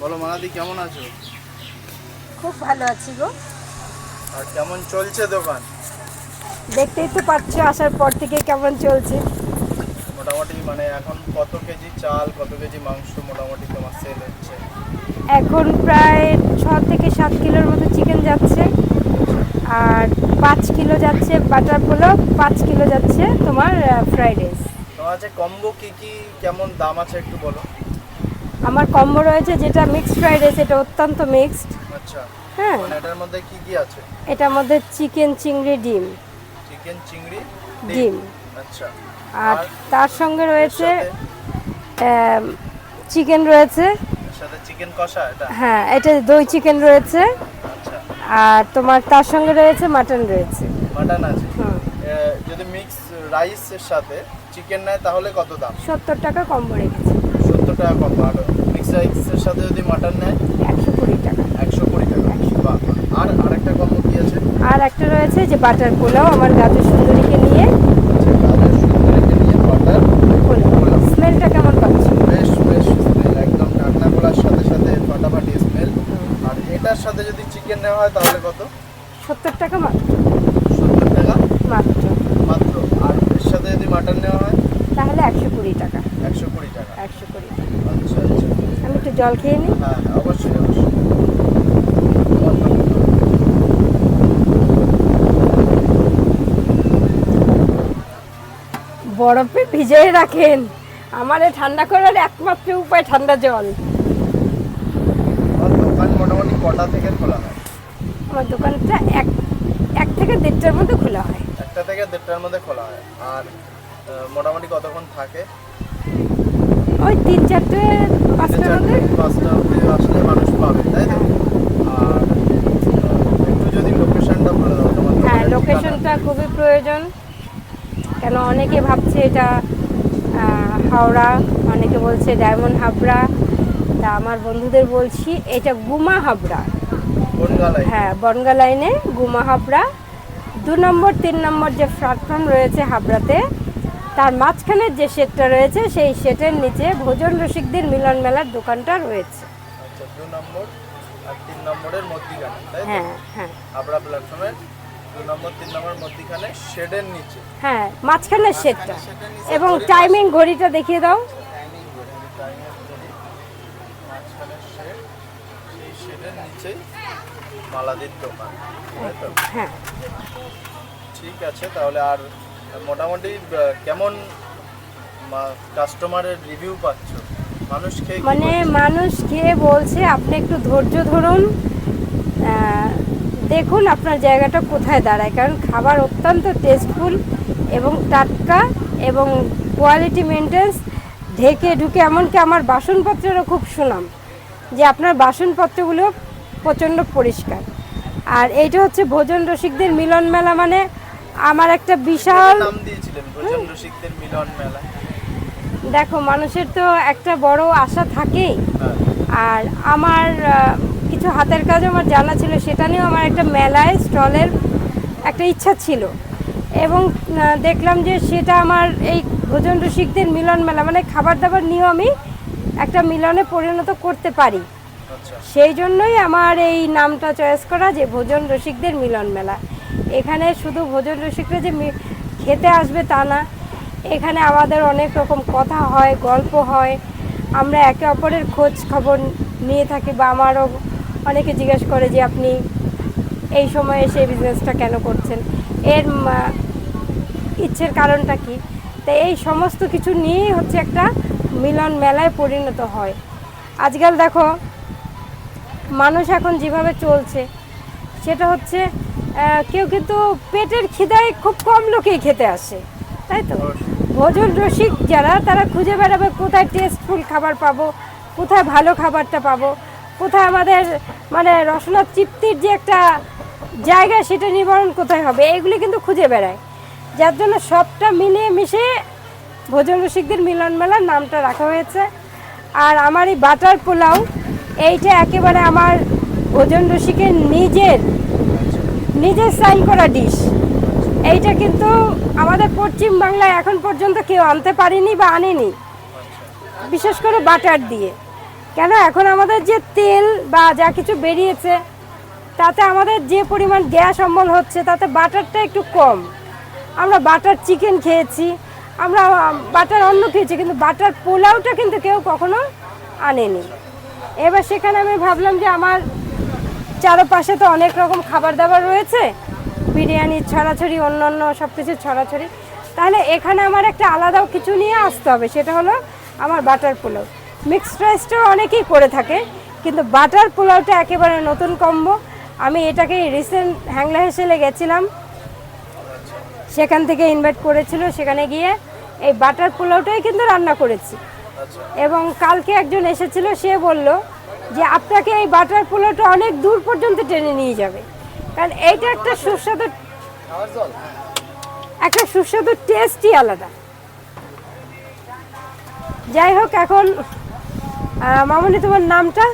বলো মানাদি কেমন আছো? খুব ভালো আছি গো। আর কেমন চলছে দোকান? দেখতেই তো পাচ্ছ আসার পর থেকে কেমন চলছে। মোটামুটি মানে এখন কত কেজি চাল কত কেজি মাংস মোটামুটি তোমার সেল হচ্ছে? এখন প্রায় ছ থেকে সাত কিলোর মতো চিকেন যাচ্ছে আর পাঁচ কিলো যাচ্ছে বাটার পোলাও পাঁচ কিলো যাচ্ছে তোমার ফ্রাইড রাইস তোমার আছে কম্বো কি কি কেমন দাম আছে একটু বলো। আমার কম্বো রয়েছে যেটা মিক্সড ফ্রাইড রাইস এটা অত্যন্ত মিক্সড আচ্ছা। হ্যাঁ। মানে এটার মধ্যে কি কি আছে? এটার মধ্যে চিকেন চিংড়ি ডিম। চিকেন চিংড়ি ডিম। আচ্ছা। আর তার সঙ্গে রয়েছে চিকেন রয়েছে। সাথে চিকেন কষা এটা? হ্যাঁ এটা দই চিকেন রয়েছে। আচ্ছা। আর তোমার তার সঙ্গে রয়েছে মাটন রয়েছে। মাটন আছে। যদি মিক্স রাইসের সাথে চিকেন নেয় তাহলে কত দাম? সত্তর টাকা কম্বো রেখেছি। সত্তর টাকা কম? আর মিক্স রাইসের সাথে যদি মাটন নেয়? একশো কুড়ি টাকা। একশো কুড়ি টাকা। বাহ। আর আরেকটা কম্বো কি আছে? আর একটা রয়েছে যে বাটার পোলাও আমার গাজর সুন্দরীকে নিয়ে। আচ্ছা গাজর সুন্দরীকে নিয়ে বাটার পোলাও। স্মেলটা কেমন পাচ্ছ? বেশ বেশ স্মেল একদম সাথে সাথে ফাটাফাটি স্মেল আর এটার সাথে যদি চিকেন নেওয়া হয় তাহলে কত? সত্তর টাকা মাত্র। সত্তর টাকা? মাত্র। মাত্র। আর এর সাথে যদি মাটন নেওয়া হয়? তাহলে একশো কুড়ি টাকা। একশো কুড়ি টাকা একশো কুড়ি টাকা আচ্ছা আচ্ছা আমি একটু জল খেয়ে নিই হ্যাঁ অবশ্যই অবশ্যই। বরফে ভিজিয়ে রাখেন। আমার ঠান্ডা করার একমাত্র উপায় ঠান্ডা জল। মোটামুটি কটা থেকে খোলা হয়? আমার দোকানটা এক এক থেকে দেড়টার মধ্যে খোলা হয়। একটা থেকে দেড়টার মধ্যে খোলা হয়। আর মোটামুটি কতক্ষণ থাকে? ওই তিন চারটে পাঁচটার মধ্যে? পাঁচটা অবধি আসলে মানুষ পাবে তাই তো? আর একটু যদি লোকেশনটা বলে দাও তোমার হ্যাঁ লোকেশনটা খুবই প্রয়োজন। কেন অনেকে ভাবছে এটা হাওড়া অনেকে বলছে ডায়মন্ড হাবড়া। তা আমার বন্ধুদের বলছি এটা গুমা হাবড়া। হ্যাঁ বনগা লাইনে গুমা হাবড়া। দু নম্বর তিন নম্বর যে প্ল্যাটফর্ম রয়েছে হাবড়াতে তার মাঝখানের যে শেডটা রয়েছে সেই শেডের নিচে ভোজন রসিকদের মিলন মেলার দোকানটা রয়েছে। আচ্ছা হ্যাঁ হ্যাঁ। হ্যাঁ মাঝখানের শেডটা এবং টাইমিং ঘড়িটা দেখিয়ে দাও। মালাদির দোকান হ্যাঁ। ঠিক আছে তাহলে আর মোটামুটি কেমন কাস্টমারের রিভিউ পাচ্ছ? মানুষ খেয়ে মানে মানুষ খেয়ে বলছে আপনি একটু ধৈর্য ধরুন দেখুন আপনার জায়গাটা কোথায় দাঁড়ায়। কারণ খাবার অত্যন্ত টেস্টফুল এবং টাটকা এবং কোয়ালিটি মেনটেন্স ঢেকে ঢুকে এমনকি আমার বাসনপত্রেরও খুব সুনাম যে আপনার বাসনপত্রগুলো প্রচণ্ড পরিষ্কার। আর এইটা হচ্ছে ভোজন রসিকদের মিলন মেলা মানে আমার একটা বিশাল নাম দিয়েছিলেন ভোজন রসিকদের মিলন মেলা। দেখো মানুষের তো একটা বড় আশা থাকেই। হ্যাঁ। আর আমার কিছু হাতের কাজ আমার জানা ছিল সেটা নিয়েও আমার একটা মেলায় স্টলের একটা ইচ্ছা ছিল। এবং দেখলাম যে সেটা আমার এই ভোজন রসিকদের মিলন মেলা মানে খাবার দাবার নিয়েও আমি একটা মিলনে পরিণত করতে পারি। আচ্ছা। সেই জন্যই আমার এই নামটা চয়েস করা যে ভোজন রসিকদের মিলন মেলা। এখানে শুধু ভোজন রসিকরা যে খেতে আসবে তা না, এখানে আমাদের অনেক রকম কথা হয়, গল্প হয়। আমরা একে অপরের খোঁজ খবর নিয়ে থাকি বা আমারও অনেকে জিজ্ঞেস করে যে আপনি এই সময় এসে বিজনেসটা কেন করছেন? এর ইচ্ছের কারণটা কি? তো এই সমস্ত কিছু নিয়েই হচ্ছে একটা মিলন মেলায় পরিণত হয়। আজকাল দেখো, মানুষ এখন যেভাবে চলছে, সেটা হচ্ছে কেউ কিন্তু পেটের খিদায় খুব কম লোকেই খেতে আসে, তাই তো? ভোজন রসিক যারা, তারা খুঁজে বেড়াবে কোথায় টেস্টফুল খাবার পাবো, কোথায় ভালো খাবারটা পাবো, কোথায় আমাদের মানে রসনা তৃপ্তির যে একটা জায়গা সেটা নিবারণ কোথায় হবে এইগুলি কিন্তু খুঁজে বেড়ায়। যার জন্য সবটা মিলিয়ে মিশে ভোজন রসিকদের মিলন মেলার নামটা রাখা হয়েছে। আর আমার এই বাটার পোলাও, এইটা একেবারে আমার ভোজন রসিকের নিজের নিজের সাইন করা ডিশ এইটা কিন্তু আমাদের পশ্চিম বাংলায় এখন পর্যন্ত কেউ আনতে পারেনি বা আনেনি। বিশেষ করে বাটার দিয়ে। কেন? এখন আমাদের যে তেল বা যা কিছু বেরিয়েছে, তাতে আমাদের যে পরিমাণ গ্যাস অম্বল হচ্ছে, তাতে বাটারটা একটু কম। আমরা বাটার চিকেন খেয়েছি, আমরা বাটার অন্য খেয়েছি, কিন্তু বাটার পোলাওটা কিন্তু কেউ কখনো আনেনি। এবার সেখানে আমি ভাবলাম যে আমার চারপাশে তো অনেক রকম খাবার দাবার রয়েছে। বিরিয়ানি ছড়াছড়ি অন্য অন্য সব কিছু ছড়াছড়ি। তাহলে এখানে আমার একটা আলাদাও কিছু নিয়ে আসতে হবে সেটা হলো আমার বাটার পোলাও। মিক্সড রাইসটাও অনেকেই করে থাকে কিন্তু বাটার পোলাওটা একেবারে নতুন কম্বো। আমি এটাকে রিসেন্ট হ্যাংলা হেসেলে গেছিলাম। সেখান থেকে ইনভাইট করেছিল সেখানে গিয়ে এই বাটার পোলাওটাই কিন্তু রান্না করেছি। আচ্ছা। এবং কালকে একজন এসেছিল সে বলল যে আপনাকে এই বাটার পোলাওটা অনেক দূর পর্যন্ত টেনে নিয়ে যাবে। কারণ এইটা একটা সুস্বাদু একটা সুস্বাদু টেস্টই আলাদা। যাই হোক, এখন মামনি, তোমার নামটা?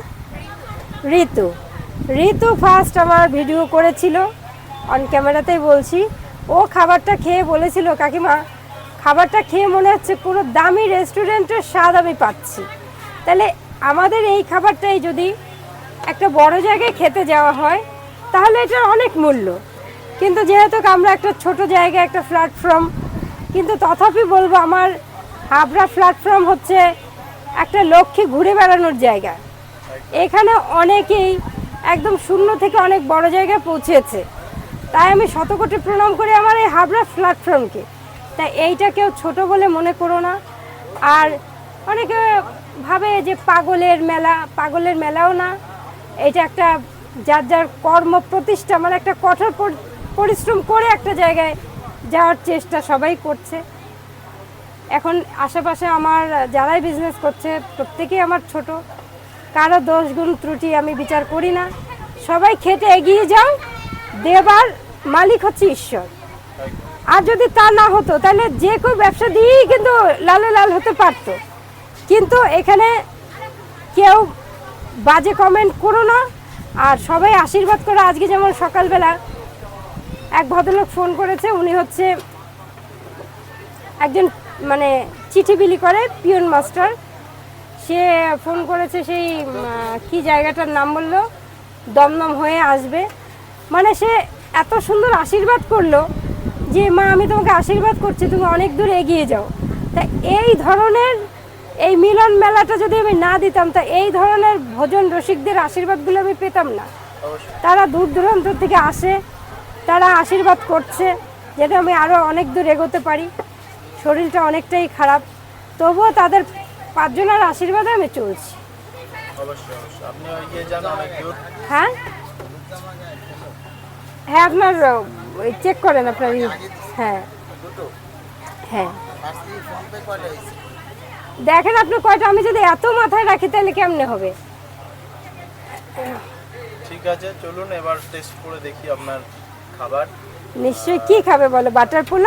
ঋতু। ঋতু ফার্স্ট আমার ভিডিও করেছিল অন ক্যামেরাতেই বলছি। ও খাবারটা খেয়ে বলেছিল, কাকিমা, খাবারটা খেয়ে মনে হচ্ছে পুরো দামি রেস্টুরেন্টের স্বাদ আমি পাচ্ছি। তাহলে আমাদের এই খাবারটাই যদি একটা বড় জায়গায় খেতে যাওয়া হয়, তাহলে এটার অনেক মূল্য। কিন্তু যেহেতু আমরা একটা ছোট জায়গায় একটা প্ল্যাটফর্ম কিন্তু তথাপি বলব আমার হাবড়া প্ল্যাটফর্ম হচ্ছে একটা লক্ষ্যে ঘুরে বেড়ানোর জায়গা। এখানে অনেকেই একদম শূন্য থেকে অনেক বড় জায়গায় পৌঁছেছে। তাই আমি শতকোটি প্রণাম করি আমার এই হাবড়া প্ল্যাটফর্মকে তাই এইটা কেউ ছোট বলে মনে করো না। আর অনেকে ভাবে যে পাগলের মেলা, পাগলের মেলাও না। এটা একটা যার যার কর্ম প্রতিষ্ঠা মানে একটা কঠোর পরিশ্রম করে একটা জায়গায় যাওয়ার চেষ্টা সবাই করছে। এখন আশেপাশে আমার যারাই বিজনেস করছে, প্রত্যেকেই আমার ছোট। কারও দোষ গুণ ত্রুটি আমি বিচার করি না। সবাই খেটে এগিয়ে যাও, দেবার মালিক হচ্ছে ঈশ্বর। আর যদি তা না হতো, তাহলে যে কেউ ব্যবসা দিয়েই কিন্তু লালে লাল হতে পারতো। কিন্তু এখানে কেউ বাজে কমেন্ট করো না, আর সবাই আশীর্বাদ করে। আজকে যেমন সকালবেলা এক ভদ্রলোক ফোন করেছে, উনি হচ্ছে একজন মানে চিঠি বিলি করে, পিয়ন মাস্টার। সে ফোন করেছে সেই কি জায়গাটার নাম বলল? দমদম হয়ে আসবে। মানে সে এত সুন্দর আশীর্বাদ করল যে, মা, আমি তোমাকে আশীর্বাদ করছি, তুমি অনেক দূর এগিয়ে যাও। তা এই ধরনের এই মিলন মেলাটা যদি আমি না দিতাম তা এই ধরনের ভোজন রসিকদের আশীর্বাদগুলো আমি পেতাম না। তারা দূর দূরান্ত থেকে আসে তারা আশীর্বাদ করছে যেটা আমি আরও অনেক দূর এগোতে পারি। শরীরটা অনেকটাই খারাপ তবুও তাদের পাঁচজনের আশীর্বাদে আমি চলছি। হ্যাঁ? হ্যাঁ আপনার চেক করেন আপনার হ্যাঁ। হ্যাঁ। দেখেন আপনি কয়টা আমি যদি এত মাথায় রাখি তাহলে কেমনে হবে? ঠিক আছে চলুন এবার টেস্ট করে দেখি আপনার খাবার। নিশ্চয়ই কি খাবে বলো বাটার পোলা